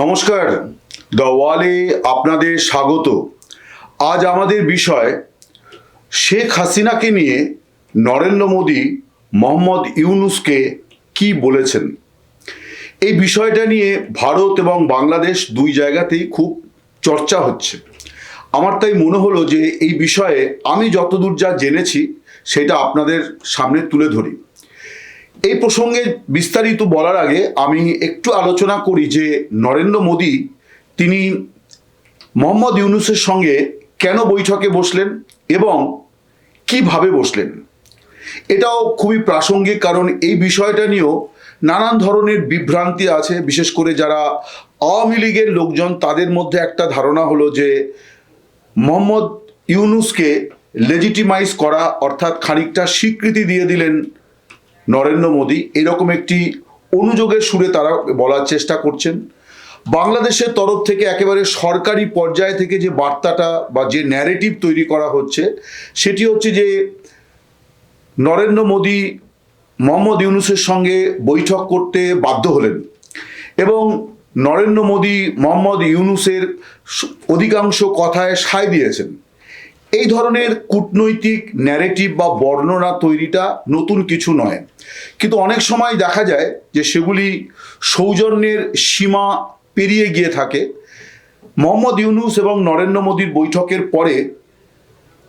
নমস্কার দ্য ওয়ালে আপনাদের স্বাগত। আজ আমাদের বিষয়, শেখ হাসিনাকে নিয়ে নরেন্দ্র মোদী মোহাম্মদ ইউনুসকে কি বলেছেন? এই বিষয়টা নিয়ে ভারত এবং বাংলাদেশ দুই জায়গাতেই খুব চর্চা হচ্ছে। আমার তাই মনে হলো যে এই বিষয়ে আমি যতদূর যা জেনেছি, সেটা আপনাদের সামনে তুলে ধরি। এই প্রসঙ্গে বিস্তারিত বলার আগে আমি একটু আলোচনা করি যে নরেন্দ্র মোদী, তিনি মোহাম্মদ ইউনুসের সঙ্গে কেন বৈঠকে বসলেন এবং কীভাবে বসলেন? এটাও খুবই প্রাসঙ্গিক কারণ এই বিষয়টা নিয়েও নানান ধরনের বিভ্রান্তি আছে। বিশেষ করে যারা আওয়ামী লীগের লোকজন, তাদের মধ্যে একটা ধারণা হলো যে মোহাম্মদ ইউনুসকে লেজিটিমাইজ করা, অর্থাৎ খানিকটা স্বীকৃতি দিয়ে দিলেন নরেন্দ্র মোদী এরকম একটি অনুযোগের সুরে তারা বলার চেষ্টা করছেন। বাংলাদেশের তরফ থেকে একেবারে সরকারি পর্যায় থেকে যে বার্তাটা বা যে ন্যারেটিভ তৈরি করা হচ্ছে, সেটি হচ্ছে যে নরেন্দ্র মোদী মোহাম্মদ ইউনুসের সঙ্গে বৈঠক করতে বাধ্য হলেন এবং নরেন্দ্র মোদী মোহাম্মদ ইউনুসের অধিকাংশ কথায় সায় দিয়েছেন। এই ধরনের কূটনৈতিক ন্যারেটিভ বা বর্ণনা তৈরিটা নতুন কিছু নয়। কিন্তু অনেক সময় দেখা যায় যে সেগুলি সৌজন্যের সীমা পেরিয়ে গিয়ে থাকে। মোহাম্মদ ইউনুস এবং নরেন্দ্র মোদীর বৈঠকের পরে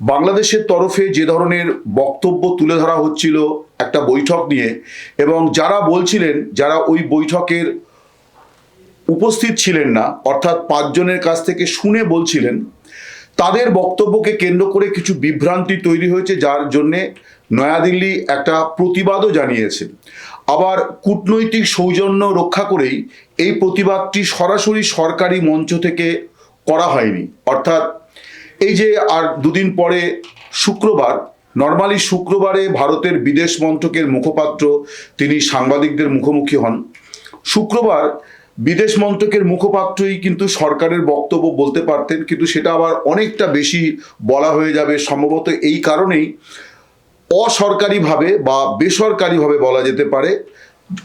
বাংলাদেশের তরফে যে ধরনের বক্তব্য তুলে ধরা হচ্ছিল একটা বৈঠক নিয়ে এবং যারা বলছিলেন, যারা ওই বৈঠকের উপস্থিত ছিলেন না, অর্থাৎ পাঁচজনের কাছ থেকে শুনে বলছিলেন তাদের বক্তব্যকে কেন্দ্র করে কিছু বিভ্রান্তি তৈরি হয়েছে, যার জন্যে নয়াদিল্লি একটা প্রতিবাদও জানিয়েছে। আবার কূটনৈতিক সৌজন্য রক্ষা করেই এই প্রতিবাদটি সরাসরি সরকারি মঞ্চ থেকে করা হয়নি। অর্থাৎ এই যে আর দুদিন পরে শুক্রবার, নর্মালি শুক্রবারে ভারতের বিদেশ মন্ত্রকের মুখপাত্র তিনি সাংবাদিকদের মুখোমুখি হন। শুক্রবার বিদেশ মন্ত্রকের মুখপাত্রই কিন্তু সরকারের বক্তব্য বলতে পারতেন, কিন্তু সেটা আবার অনেকটা বেশি বলা হয়ে যাবে, সম্ভবত এই কারণেই অসরকারিভাবে বা বেসরকারিভাবে বলা যেতে পারে।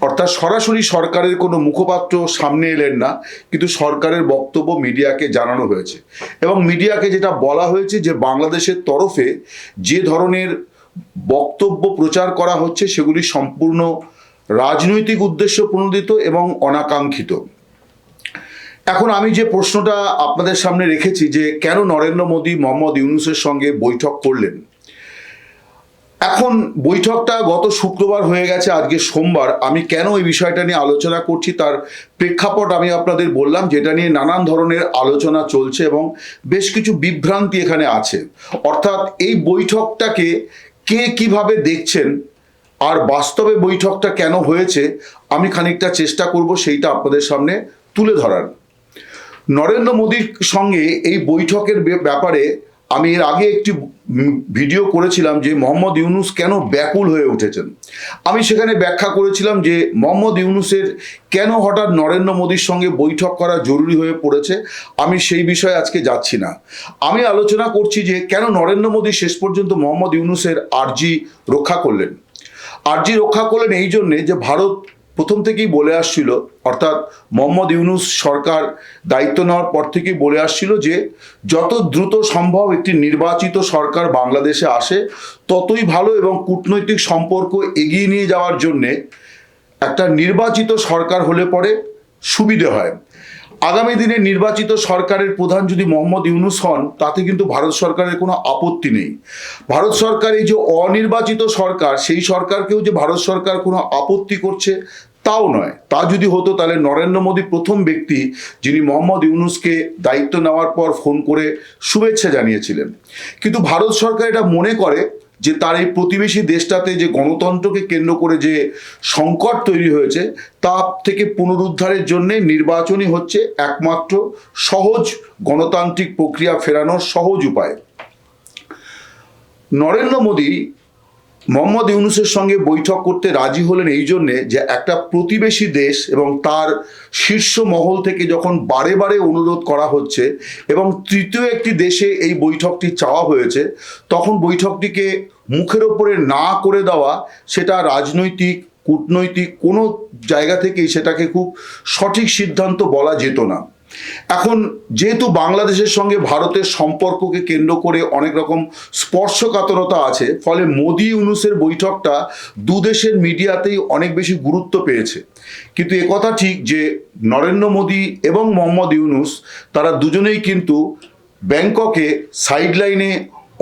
অর্থাৎ সরাসরি সরকারের কোনো মুখপাত্র সামনে এলেন না, কিন্তু সরকারের বক্তব্য মিডিয়াকে জানানো হয়েছে। এবং মিডিয়াকে যেটা বলা হয়েছে যে, বাংলাদেশের তরফে যে ধরনের বক্তব্য প্রচার করা হচ্ছে, সেগুলি সম্পূর্ণ রাজনৈতিক উদ্দেশ্য প্রণোদিত এবং অনাকাঙ্ক্ষিত। এখন আমি যে প্রশ্নটা আপনাদের সামনে রেখেছি যে কেন নরেন্দ্র মোদী, মোহাম্মদ ইউনুসের সঙ্গে বৈঠক করলেন, এখন বৈঠকটা গত শুক্রবার হয়ে গেছে, আজকে সোমবার। আমি কেন এই বিষয়টা নিয়ে আলোচনা করছি তার প্রেক্ষাপট আমি আপনাদের বললাম, যেটা নিয়ে নানান ধরনের আলোচনা চলছে এবং বেশ কিছু বিভ্রান্তি এখানে আছে। অর্থাৎ এই বৈঠকটাকে কে কীভাবে দেখছেন আর বাস্তবে বৈঠকটা কেন হয়েছে, আমি খানিকটা চেষ্টা করব সেইটা আপনাদের সামনে তুলে ধরার। নরেন্দ্র মোদীর সঙ্গে এই বৈঠকের ব্যাপারে আমি এর আগে একটি ভিডিও করেছিলাম যে মোহাম্মদ ইউনুস কেন ব্যাকুল হয়ে উঠেছেন। আমি সেখানে ব্যাখ্যা করেছিলাম যে মোহাম্মদ ইউনুসের কেন হঠাৎ নরেন্দ্র মোদীর সঙ্গে বৈঠক করা জরুরি হয়ে পড়েছে, আমি সেই বিষয়ে আজকে যাচ্ছি না। আমি আলোচনা করছি যে কেন নরেন্দ্র মোদী শেষ পর্যন্ত মোহাম্মদ ইউনুসের আর্জি রক্ষা করলেন। আর্জি রক্ষা করলেন এই জন্যে যে ভারত প্রথম থেকেই বলে আসছিল, অর্থাৎ মোহাম্মদ ইউনুস সরকার দায়িত্ব নেওয়ার পর থেকেই বলে আসছিল যে, যত দ্রুত সম্ভব একটি নির্বাচিত সরকার বাংলাদেশে আসে, ততই ভালো এবং কূটনৈতিক সম্পর্ক এগিয়ে নিয়ে যাওয়ার জন্যে একটা নির্বাচিত সরকার হলে পরে সুবিধে হয়। আগামী দিনে নির্বাচিত সরকারের প্রধান যদি মোহাম্মদ ইউনুস হন, তাতে কিন্তু ভারত সরকারের কোনো আপত্তি নেই। ভারত সরকার এই যে অনির্বাচিত সরকার, সেই সরকারকেও যে ভারত সরকার কোনো আপত্তি করছে, তাও নয়। তা যদি হতো, তাহলে নরেন্দ্র মোদী প্রথম ব্যক্তি যিনি মোহাম্মদ ইউনুসকে দায়িত্ব নেওয়ার পর ফোন করে শুভেচ্ছা জানিয়েছিলেন। কিন্তু ভারত সরকার এটা মনে করে যে তার এই প্রতিবেশী দেশটাতে যে গণতন্ত্রকে কেন্দ্র করে যে সংকট তৈরি হয়েছে তা থেকে পুনরুদ্ধারের জন্যে নির্বাচনই হচ্ছে একমাত্র সহজ গণতান্ত্রিক প্রক্রিয়া ফেরানোর সহজ উপায়। নরেন্দ্র মোদী মোহাম্মদ ইউনুসের সঙ্গে বৈঠক করতে রাজি হলেন এই জন্যে যে একটা প্রতিবেশী দেশ এবং তার শীর্ষ মহল থেকে যখন বারে বারে অনুরোধ করা হচ্ছে এবং তৃতীয় একটি দেশে এই বৈঠকটি চাওয়া হয়েছে, তখন বৈঠকটিকে মুখের ওপরে না করে দেওয়া সেটা রাজনৈতিক, কূটনৈতিক কোনো জায়গা থেকেই সেটাকে খুব সঠিক সিদ্ধান্ত বলা যেত না। এখন যেহেতু বাংলাদেশের সঙ্গে ভারতের সম্পর্ককে কেন্দ্র করে অনেক রকম স্পর্শকাতরতা আছে, ফলে মোদি ইউনুসের বৈঠকটা দু দেশের মিডিয়াতেই অনেক বেশি গুরুত্ব পেয়েছে। কিন্তু একথা ঠিক যে নরেন্দ্র মোদী এবং মোহাম্মদ ইউনুস তারা দুজনেই কিন্তু ব্যাংককে সাইডলাইনে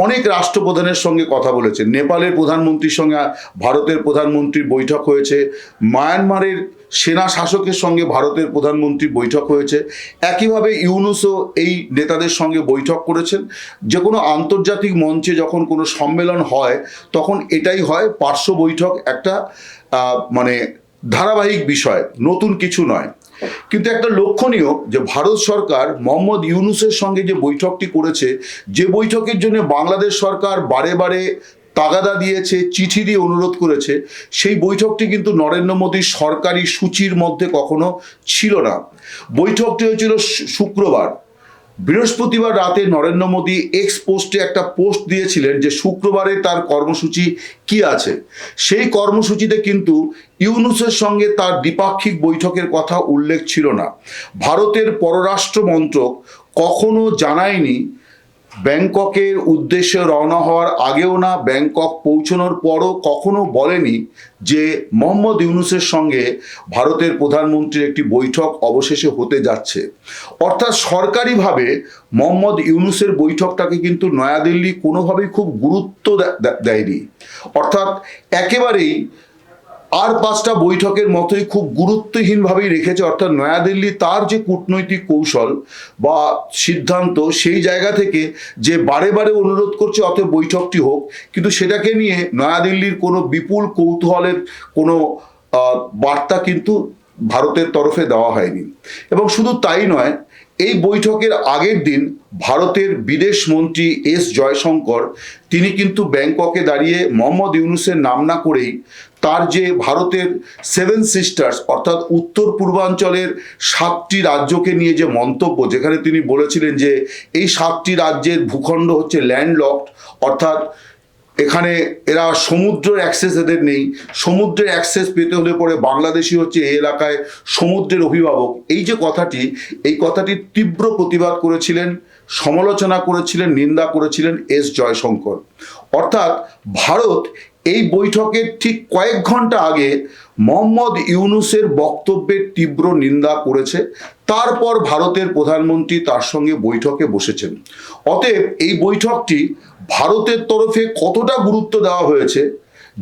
অনেক রাষ্ট্রপ্রধানের সঙ্গে কথা বলেছে। নেপালের প্রধানমন্ত্রীর সঙ্গে ভারতের প্রধানমন্ত্রীর বৈঠক হয়েছে, মায়ানমারের সেনা শাসকের সঙ্গে ভারতের প্রধানমন্ত্রী বৈঠক হয়েছে। একইভাবে ইউনুসও এই নেতাদের সঙ্গে বৈঠক করেছেন। যে কোনো আন্তর্জাতিক মঞ্চে যখন কোনো সম্মেলন হয়, তখন এটাই হয় পার্শ্ব বৈঠক একটা মানে ধারাবাহিক বিষয়, নতুন কিছু নয়। কিন্তু একটা লক্ষণীয় যে ভারত সরকার মোহাম্মদ ইউনুসের সঙ্গে যে বৈঠকটি করেছে, যে বৈঠকের জন্য বাংলাদেশ সরকার বারে বারে তাগাদা দিয়েছে, চিঠি দিয়ে অনুরোধ করেছে। সেই বৈঠকটি কিন্তু নরেন্দ্র মোদীর সরকারি সূচির মধ্যে কখনো ছিল না। বৈঠকটি হয়েছিল শুক্রবার। বৃহস্পতিবার রাতে নরেন্দ্র মোদী এক্স পোস্টে একটা পোস্ট দিয়েছিলেন যে শুক্রবারে তার কর্মসূচি কি আছে। সেই কর্মসূচিতে কিন্তু ইউনুসের সঙ্গে তার দ্বিপাক্ষিক বৈঠকের কথা উল্লেখ ছিল না। ভারতের পররাষ্ট্র মন্ত্রক কখনো জানায়নি ব্যাংককের উদ্দেশ্যে রওনা হওয়ার আগেও না ব্যাংকক পৌঁছানোর পরও কখনো বলেনি যে মোহাম্মদ ইউনুসের সঙ্গে ভারতের প্রধানমন্ত্রীর একটি বৈঠক অবশেষে হতে যাচ্ছে। অর্থাৎ সরকারিভাবে মোহাম্মদ ইউনুসের বৈঠকটাকে কিন্তু নয়াদিল্লি কোনোভাবেই খুব গুরুত্ব দেয়নি। অর্থাৎ একেবারেই আর পাঁচটা বৈঠকের মতোই খুব গুরুত্বহীনভাবেই রেখেছে, অর্থাৎ নয়াদিল্লি তার যে কূটনৈতিক কৌশল বা সিদ্ধান্ত সেই জায়গা থেকে যে বারে বারে অনুরোধ করছে অতএব বৈঠকটি হোক, কিন্তু সেটাকে নিয়ে নয়াদিল্লির কোনো বিপুল কৌতূহলের কোনো বার্তা কিন্তু ভারতের তরফে দেওয়া হয়নি। এবং শুধু তাই নয় এই বৈঠকের আগের দিন ভারতের বিদেশ মন্ত্রী এস জয়শঙ্কর, তিনি কিন্তু ব্যাংককে দাঁড়িয়ে মোহাম্মদ ইউনুসের নাম না করেই তার যে ভারতের সেভেন সিস্টার্স, অর্থাৎ উত্তর পূর্বাঞ্চলের সাতটি রাজ্যকে নিয়ে যে মন্তব্য, যেখানে তিনি বলেছিলেন যে এই সাতটি রাজ্যের ভূখণ্ড হচ্ছে ল্যান্ডলকড, অর্থাৎ এখানে এরা সমুদ্রের অ্যাক্সেস এদের নেই। সমুদ্রের অ্যাক্সেস পেতে হলে পরে বাংলাদেশি হচ্ছে এই এলাকায় সমুদ্রের অভিভাবক। এই যে কথাটি, এই কথাটি তীব্র প্রতিবাদ করেছিলেন, সমালোচনা করেছিলেন, নিন্দা করেছিলেন এস জয়শঙ্কর। অর্থাৎ ভারত এই বৈঠকের ঠিক কয়েক ঘণ্টা আগে মোহাম্মদ ইউনুসের বক্তব্যের তীব্র নিন্দা করেছে। তারপর ভারতের প্রধানমন্ত্রী তার সঙ্গে বৈঠকে বসেছেন। অতএব এই বৈঠকটি ভারতের তরফে কতটা গুরুত্ব দেওয়া হয়েছে,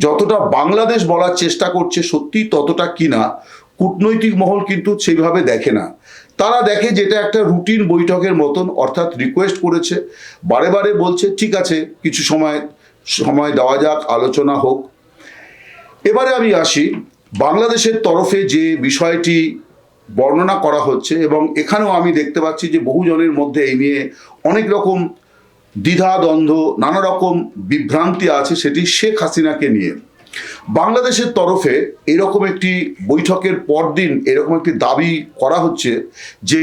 যতটা বাংলাদেশ বলার চেষ্টা করছে সত্যি ততটা কিনা কূটনৈতিক মহল কিন্তু সেইভাবে দেখে না। তারা দেখে যেটা একটা রুটিন বৈঠকের মতন অর্থাৎ রিকোয়েস্ট করেছে, বারে বারে বলছে, ঠিক আছে, কিছু সময় সময় দেওয়া যাক, আলোচনা হোক। এবারে আমি আসি বাংলাদেশের তরফে যে বিষয়টি বর্ণনা করা হচ্ছে এবং এখানেও আমি দেখতে পাচ্ছি যে বহুজনের মধ্যে এই নিয়ে অনেক রকম দ্বিধা, দ্বন্দ্ব নানা রকম বিভ্রান্তি আছে সেটি শেখ হাসিনাকে নিয়ে। বাংলাদেশের তরফে এরকম একটি বৈঠকের পরদিন এরকম একটি দাবি করা হচ্ছে যে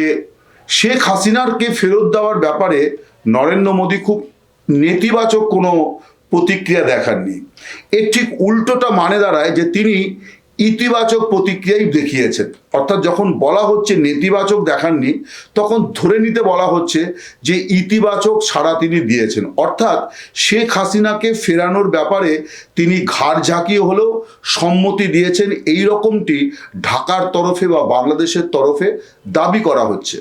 শেখ হাসিনারকে ফেরত দেওয়ার ব্যাপারে নরেন্দ্র মোদী খুব নেতিবাচক কোনো প্রতিক্রিয়া দেখাননি। এর ঠিক উল্টোটা মানে দাঁড়ায় যে তিনি ইতিবাচক প্রতিক্রিয়াই দেখিয়েছেন অর্থাৎ যখন বলা হচ্ছে নেতিবাচক দেখাননি, তখন ধরে নিতে বলা হচ্ছে যে ইতিবাচক ছাড়া তিনি দিয়েছেন। অর্থাৎ শেখ হাসিনাকে ফেরানোর ব্যাপারে তিনি ঘাড় ঝাঁকিয়ে হলেও সম্মতি দিয়েছেন এই রকমটি ঢাকার তরফে বা বাংলাদেশের তরফে দাবি করা হচ্ছে।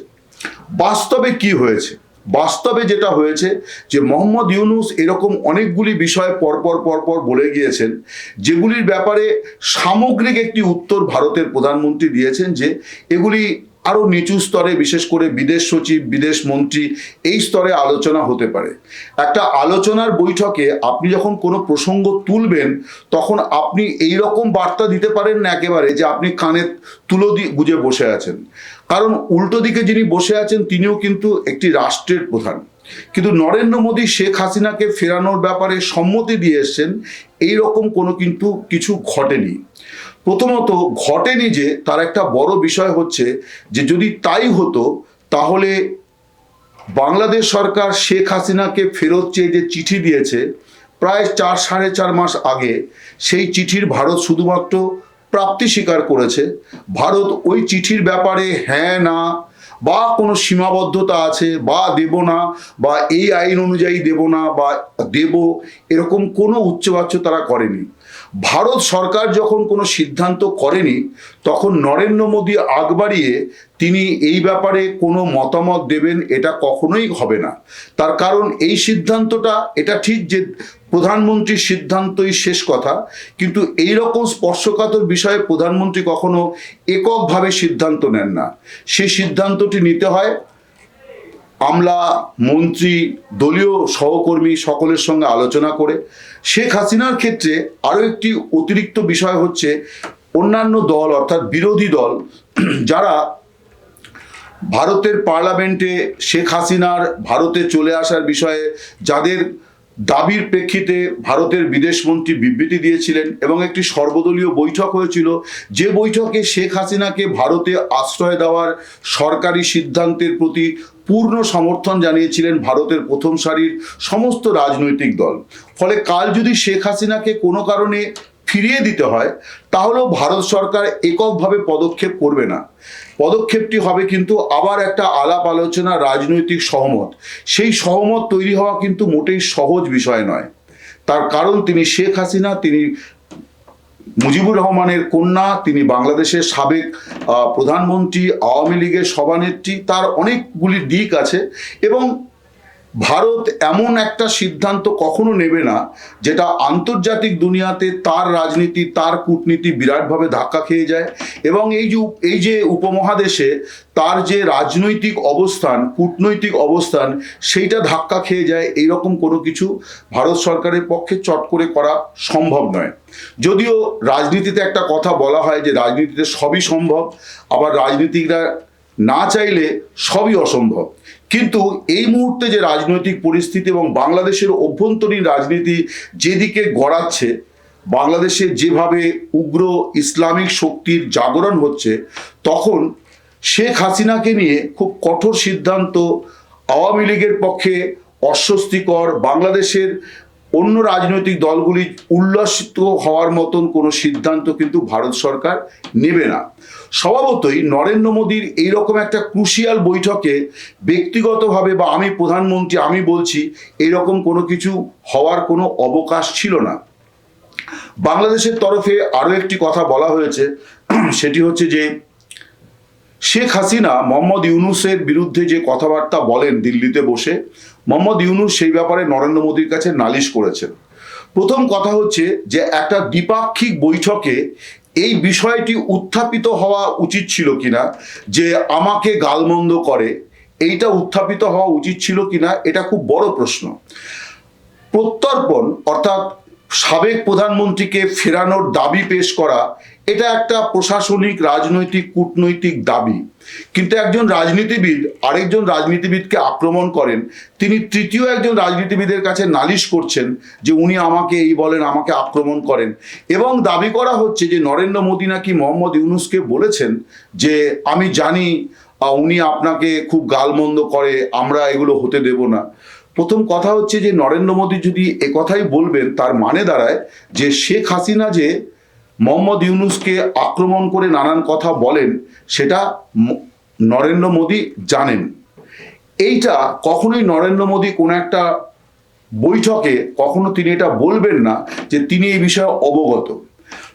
বাস্তবে কি হয়েছে? বাস্তবে যেটা হয়েছে যে মোহাম্মদ ইউনুস এরকম অনেকগুলি বিষয় পরপর পরপর বলে গিয়েছেন, যেগুলির ব্যাপারে সামগ্রিক একটি উত্তর ভারতের প্রধানমন্ত্রী দিয়েছেন যে এগুলি আরও নিচু স্তরে, বিশেষ করে বিদেশ সচিব, বিদেশ মন্ত্রী, এই স্তরে আলোচনা হতে পারে। একটা আলোচনার বৈঠকে আপনি যখন কোনো প্রসঙ্গ তুলবেন, তখন আপনি এই রকম বার্তা দিতে পারেন না একেবারে যে আপনি কানে তুলো দিয়ে গুজে বসে আছেন। কারণ উল্টো দিকে যিনি বসে আছেন, তিনিও কিন্তু একটি রাষ্ট্রের প্রধান। কিন্তু নরেন্দ্র মোদী, শেখ হাসিনাকে ফেরানোর ব্যাপারে সম্মতি দিয়ে এসছেন এই রকম কোনো কিন্তু কিছু ঘটেনি। প্রথমত ঘটেনি যে তার একটা বড় বিষয় হচ্ছে যে যদি তাই হতো, তাহলে বাংলাদেশ সরকার শেখ হাসিনাকে ফেরত চেয়ে যে চিঠি দিয়েছে, প্রায় চার, সাড়ে চার মাস আগে, সেই চিঠির ভারত শুধুমাত্র প্রাপ্তি স্বীকার করেছে। ভারত ওই চিঠির ব্যাপারে হ্যাঁ না, বা কোনো সীমাবদ্ধতা আছে, বা দেব না, বা এই আইন অনুযায়ী দেব না, বা দেব, এরকম কোনো উচ্চবাচ্য তারা করেনি। ভারত সরকার যখন কোনো সিদ্ধান্ত করেনি, তখন নরেন্দ্র মোদী আগ বাড়িয়ে তিনি এই ব্যাপারে কোনো মতামত দেবেন এটা কখনোই হবে না। তার কারণ এই সিদ্ধান্তটা, এটা ঠিক যে প্রধানমন্ত্রীর সিদ্ধান্তই শেষ কথা, কিন্তু এই রকম স্পর্শকাতর বিষয়ে প্রধানমন্ত্রী কখনো এককভাবে সিদ্ধান্ত নেন না। সেই সিদ্ধান্তটি নিতে হয় আমলা, মন্ত্রী, দলীয় সহকর্মী সকলের সঙ্গে আলোচনা করে শেখ হাসিনার ক্ষেত্রে আরও একটি অতিরিক্ত বিষয় হচ্ছে অন্যান্য দল, অর্থাৎ বিরোধী দল, যারা ভারতের পার্লামেন্টে শেখ হাসিনার ভারতে চলে আসার বিষয়ে যাদের দাবির প্রেক্ষিতে ভারতের বিদেশমন্ত্রী বিবৃতি দিয়েছিলেন এবং একটি সর্বদলীয় বৈঠক হয়েছিল, যে বৈঠকে শেখ হাসিনাকে ভারতে আশ্রয় দেওয়ার সরকারি সিদ্ধান্তের প্রতি পূর্ণ সমর্থন জানিয়েছিলেন ভারতের প্রথম সারির সমস্ত রাজনৈতিক দল। ফলে কাল যদি শেখ হাসিনাকে কোনো কারণে ফিরিয়ে দিতে হয়, তাহলেও ভারত সরকার এককভাবে পদক্ষেপ করবে না। পদক্ষেপটি হবে কিন্তু আবার একটা আলাপ আলোচনা রাজনৈতিক সহমত। সেই সহমত তৈরি হওয়া কিন্তু মোটেই সহজ বিষয় নয়। তার কারণ তিনি শেখ হাসিনা, তিনি মুজিবুর রহমানের কন্যা, তিনি বাংলাদেশের সাবেক প্রধানমন্ত্রী, আওয়ামী লীগের সভানেত্রী, তার অনেকগুলি দিক আছে এবং ভারত এমন একটা সিদ্ধান্ত কখনো নেবে না, যেটা আন্তর্জাতিক দুনিয়াতে তার রাজনীতি, তার কূটনীতি বিরাটভাবে ধাক্কা খেয়ে যায় এবং এই যে এই যে উপমহাদেশে তার যে রাজনৈতিক অবস্থান, কূটনৈতিক অবস্থান, সেইটা ধাক্কা খেয়ে যায়, এইরকম কোনো কিছু ভারত সরকারের পক্ষে চট করে করা সম্ভব নয়। যদিও রাজনীতিতে একটা কথা বলা হয় যে রাজনীতিতে সবই সম্ভব, আবার রাজনীতিকরা না চাইলে সবই অসম্ভব। কিন্তু এই মুহূর্তে যে রাজনৈতিক পরিস্থিতি এবং বাংলাদেশের অভ্যন্তরীণ রাজনীতি যেদিকে গড়াচ্ছে, বাংলাদেশে যেভাবে উগ্র ইসলামিক শক্তির জাগরণ হচ্ছে, তখন শেখ হাসিনাকে নিয়ে খুব কঠোর সিদ্ধান্ত আওয়ামী লীগের পক্ষে অস্বস্তিকর, বাংলাদেশের অন্য রাজনৈতিক দলগুলি উল্লসিত হওয়ার মতন কোনো সিদ্ধান্ত কিন্তু ভারত সরকার নেবে না। স্বভাবতই নরেন্দ্র মোদীর এইরকম একটা ক্রুশিয়াল বৈঠকে ব্যক্তিগতভাবে বা আমি প্রধানমন্ত্রী, আমি বলছি, এরকম কোনো কিছু হওয়ার কোনো অবকাশ ছিল না। বাংলাদেশের তরফে আরও একটি কথা বলা হয়েছে, সেটি হচ্ছে যে শেখ হাসিনা, মোহাম্মদ ইউনুসের বিরুদ্ধে যে কথাবার্তা বলেন দিল্লিতে বসে মোহাম্মদ ইউনুস সেই ব্যাপারে নরেন্দ্র মোদীর কাছে নালিশ করেছেন। প্রথম কথা হচ্ছে যে একটা দ্বিপাক্ষিক বৈঠকে এই বিষয়টি উত্থাপিত হওয়া উচিত ছিল কিনা, যে আমাকে গালমন্দ করে এইটা উত্থাপিত হওয়া উচিত ছিল কিনা, এটা খুব বড় প্রশ্ন। প্রত্যর্পণ অর্থাৎ সাবেক প্রধানমন্ত্রীকে ফেরানোর দাবি পেশ করা এটা একটা প্রশাসনিক, রাজনৈতিক, কূটনৈতিক দাবি। কিন্তু একজন রাজনীতিবিদ আরেকজন রাজনীতিবিদকে আক্রমণ করেন, তিনি তৃতীয় একজন রাজনীতিবিদের কাছে নালিশ করছেন যে উনি আমাকে এই বলেন, আমাকে আক্রমণ করেন। এবং দাবি করা হচ্ছে যে নরেন্দ্র মোদী নাকি মোহাম্মদ ইউনুসকে বলেছেন যে, আমি জানি উনি আপনাকে খুব গালমন্দ করে, আমরা এগুলো হতে দেব না। প্রথম কথা হচ্ছে যে, নরেন্দ্র মোদী যদি এ কথাই বলবেন, তার মানে দাঁড়ায় যে শেখ হাসিনা যে মোহাম্মদ ইউনুসকে আক্রমণ করে নানান কথা বলেন, সেটা নরেন্দ্র মোদী জানেন। এইটা কখনোই নরেন্দ্র মোদী কোনো একটা বৈঠকে কখনো তিনি এটা বলবেন না যে তিনি এই বিষয়ে অবগত।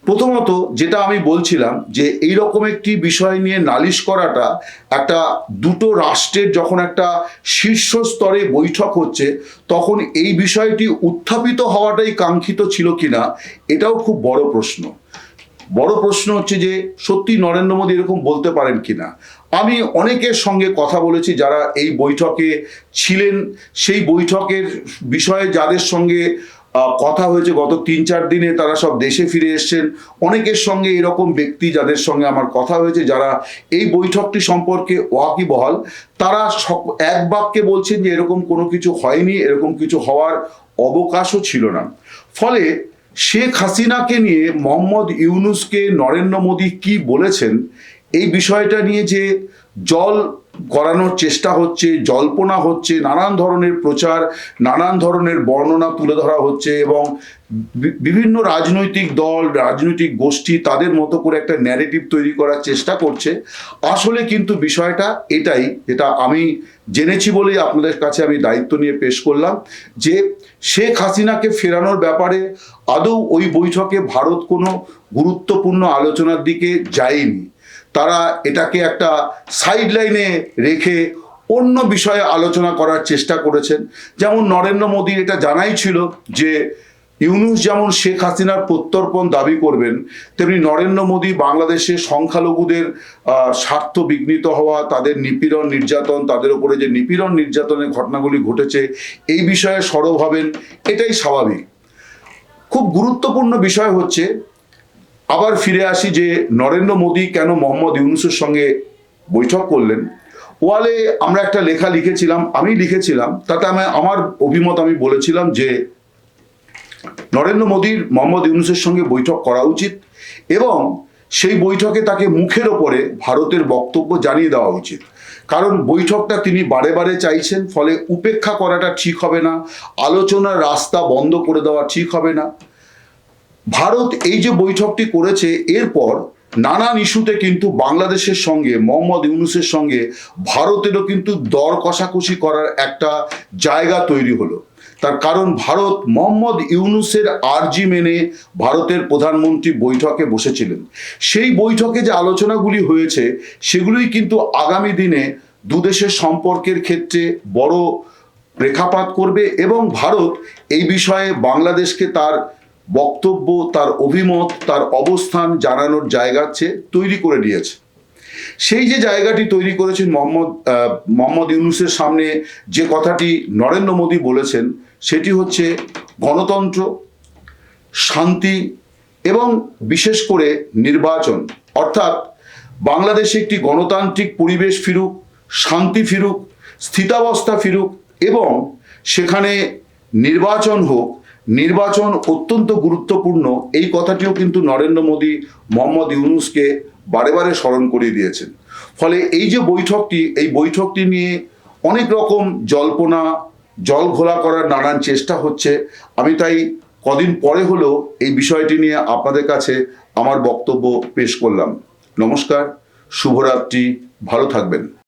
প্রথমত যেটা আমি বলছিলাম যে এই রকম একটি বিষয় নিয়ে নালিশ করাটা একটা দুটো রাষ্ট্রের যখন একটা শীর্ষ স্তরে বৈঠক হচ্ছে, তখন এই বিষয়টি উত্থাপিত হওয়াটাই কাঙ্ক্ষিত ছিল কিনা, এটাও খুব বড় প্রশ্ন। বড় প্রশ্ন হচ্ছে যে সত্যি নরেন্দ্র মোদী এরকম বলতে পারেন কিনা? আমি অনেকের সঙ্গে কথা বলেছি যারা এই বৈঠকে ছিলেন, সেই বৈঠকের বিষয়ে যাদের সঙ্গে কথা হয়েছে, গত তিন চার দিনে তারা সব দেশে ফিরে এসছেন। অনেকের সঙ্গে এরকম ব্যক্তি যাদের সঙ্গে আমার কথা হয়েছে, যারা এই বৈঠকটি সম্পর্কে ওয়াকিবহাল, তারা এক বাক্যে বলছেন যে, এরকম কোনো কিছু হয়নি, এরকম কিছু হওয়ার অবকাশও ছিল না। ফলে শেখ হাসিনাকে নিয়ে মোহাম্মদ ইউনুসকে নরেন্দ্র মোদী কি বলেছেন, এই বিষয়টা নিয়ে যে জল করানোর চেষ্টা হচ্ছে, জল্পনা হচ্ছে, নানান ধরনের প্রচার, নানান ধরনের বর্ণনা তুলে ধরা হচ্ছে এবং বিভিন্ন রাজনৈতিক দল, রাজনৈতিক গোষ্ঠী তাদের মতো করে একটা ন্যারেটিভ তৈরি করার চেষ্টা করছে। আসলে কিন্তু বিষয়টা এটাই, যেটা আমি জেনেছি বলেই আপনাদের কাছে আমি দায়িত্ব নিয়ে পেশ করলাম, যে শেখ হাসিনাকে ফেরানোর ব্যাপারে আদৌ ওই বৈঠকে ভারত কোনো গুরুত্বপূর্ণ আলোচনার দিকে যায়নি। তারা এটাকে একটা সাইড লাইনে রেখে অন্য বিষয়ে আলোচনা করার চেষ্টা করেছেন। যেমন নরেন্দ্র মোদী এটা জানাই ছিল যে, ইউনুস যেমন শেখ হাসিনার প্রত্যর্পণ দাবি করবেন, তেমনি নরেন্দ্র মোদী বাংলাদেশে সংখ্যালঘুদের স্বার্থ বিঘ্নিত হওয়া, তাদের নিপীড়ন নির্যাতন, তাদের উপরে যে নিপীড়ন নির্যাতনের ঘটনাগুলি ঘটেছে, এই বিষয়ে সরব হবেন, এটাই স্বাভাবিক। খুব গুরুত্বপূর্ণ বিষয় হচ্ছে আবার ফিরে আসি যে নরেন্দ্র মোদী কেন মোহাম্মদ ইউনুসের সঙ্গে বৈঠক করলেন। ওয়ালে আমরা একটা লেখা লিখেছিলাম, আমি লিখেছিলাম, তাতে আমি, আমার অভিমত আমি বলেছিলাম যে নরেন্দ্র মোদীর, মোহাম্মদ ইউনুসের সঙ্গে বৈঠক করা উচিত এবং সেই বৈঠকে তাকে মুখের ওপরে ভারতের বক্তব্য জানিয়ে দেওয়া উচিত। কারণ বৈঠকটা তিনি বারে বারে চাইছেন, ফলে উপেক্ষা করাটা ঠিক হবে না, আলোচনার রাস্তা বন্ধ করে দেওয়া ঠিক হবে না। ভারত এই যে বৈঠকটি করেছে, এরপর নানান ইস্যুতে কিন্তু বাংলাদেশের সঙ্গে, মোহাম্মদ ইউনুসের সঙ্গে ভারতেরও কিন্তু দর কষাকষি করার একটা জায়গা তৈরি হলো। তার কারণ ভারত মোহাম্মদ ইউনুসের আর্জি মেনে ভারতের প্রধানমন্ত্রী বৈঠকে বসেছিলেন। সেই বৈঠকে যে আলোচনাগুলি হয়েছে, সেগুলোই কিন্তু আগামী দিনে দুদেশের সম্পর্কের ক্ষেত্রে বড় রেখাপাত করবে এবং ভারত এই বিষয়ে বাংলাদেশকে তার বক্তব্য, তার অভিমত, তার অবস্থান জানানোর জায়গা তৈরি করে নিয়েছে। সেই যে জায়গাটি তৈরি করেছেন মোহাম্মদ মোহাম্মদ ইউনুসের সামনে যে কথাটি নরেন্দ্র মোদী বলেছেন, সেটি হচ্ছে গণতন্ত্র, শান্তি এবং বিশেষ করে নির্বাচন। অর্থাৎ বাংলাদেশে একটি গণতান্ত্রিক পরিবেশ ফিরুক, শান্তি ফিরুক, স্থিতাবস্থা ফিরুক এবং সেখানে নির্বাচন হোক নির্বাচন অত্যন্ত গুরুত্বপূর্ণ। এই কথাটিও কিন্তু নরেন্দ্র মোদী, মোহাম্মদ ইউনুসকে বারে বারে স্মরণ করিয়ে দিয়েছেন। ফলে এই যে বৈঠকটি, এই বৈঠকটি নিয়ে অনেক রকম জল্পনা, জল ঘোলা করার নানান চেষ্টা হচ্ছে। আমি তাই কদিন পরে হলেও এই বিষয়টি নিয়ে আপনাদের কাছে আমার বক্তব্য পেশ করলাম। নমস্কার, শুভরাত্রি, ভালো থাকবেন।